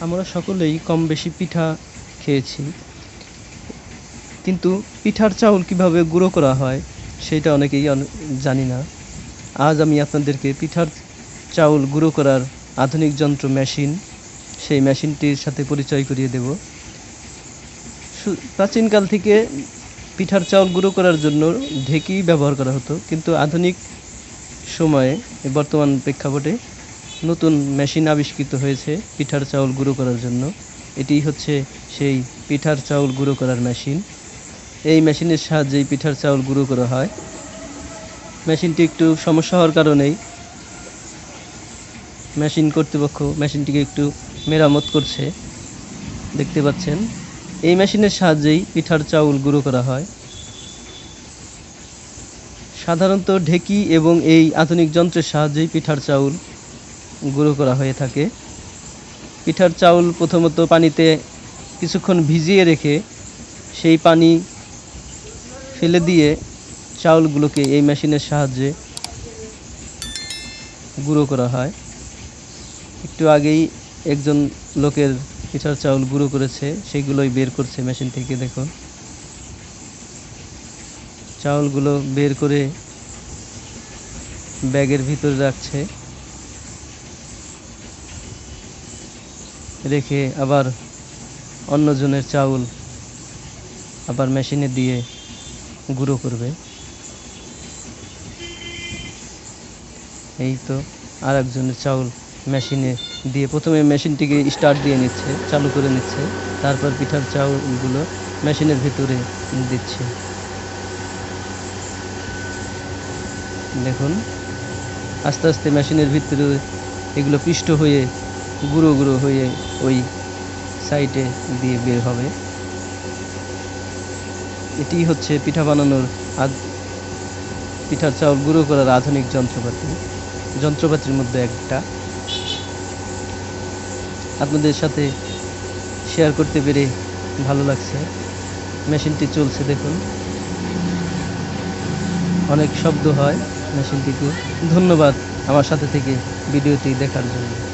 আমরা সকলেই কম বেশি পিঠা খেয়েছি। কিন্তু পিঠার চাউল কীভাবে গুঁড়ো করা হয়, সেটা অনেকেই জানি না। আজ আমি আপনাদেরকে পিঠার চাউল গুঁড়ো করার আধুনিক যন্ত্র মেশিন, সেই মেশিনটির সাথে পরিচয় করিয়ে দেব। প্রাচীনকাল থেকে পিঠার চাউল গুঁড়ো করার জন্য ঢেঁকি ব্যবহার করা হতো, কিন্তু আধুনিক সময়ে, বর্তমান প্রেক্ষাপটে নতুন মেশিন আবিষ্কৃত হয়েছে পিঠার চাউল গুঁড়ো করার জন্য। এটি হচ্ছে সেই পিঠার চাউল গুঁড়ো করার মেশিন। এই মেশিনের সাহায্যেই পিঠার চাউল গুঁড়ো করা হয়। মেশিনটি একটু সমস্যা হওয়ার কারণেই মেশিন কর্তৃপক্ষ মেশিনটিকে একটু মেরামত করছে। দেখতে পাচ্ছেন, এই মেশিনের সাহায্যেই পিঠার চাউল গুঁড়ো করা হয়। সাধারণত ঢেকি এবং এই আধুনিক যন্ত্রের সাহায্যেই পিঠার চাউল গুঁড়ো করা হয়ে থাকে। পিঠার চাউল প্রথমত পানিতে কিছুক্ষণ ভিজিয়ে রেখে সেই পানি ফেলে দিয়ে চাউলগুলোকে এই মেশিনের সাহায্যে গুঁড়ো করা হয়। একটু আগেই একজন লোকের পিঠার চাউল গুঁড়ো করেছে, সেগুলোই বের করছে মেশিন থেকে, দেখুন। চাউলগুলো বের করে ব্যাগের ভিতরে রাখছে। রেখে আবার অন্যজনের চাউল আবার মেশিনে দিয়ে গুঁড়ো করবে। এই তো আর একজনের চাউল মেশিনে দিয়ে প্রথমে মেশিনটিকে স্টার্ট দিয়ে নিচ্ছে, চালু করে নিচ্ছে, তারপর পিঠার চাউলগুলো মেশিনের ভিতরে দিচ্ছে। দেখুন, আস্তে আস্তে মেশিনের ভিতরে এগুলো পিষ্ট হয়ে গুঁড়ো গুঁড়ো হয়ে ওই সাইডে দিয়ে বের হবে। এটি হচ্ছে পিঠা বানানোর পিঠার চাউল গুঁড়ো করার আধুনিক যন্ত্রপাতি। যন্ত্রপাতির মধ্যে একটা। আপনাদের সাথে শেয়ার করতে পেরে ভালো লাগছে। মেশিনটি চলছে দেখুন। অনেক শব্দ হয় মেশিনটিকে ধন্যবাদ আমার সাথে থেকে ভিডিওটি দেখার জন্য।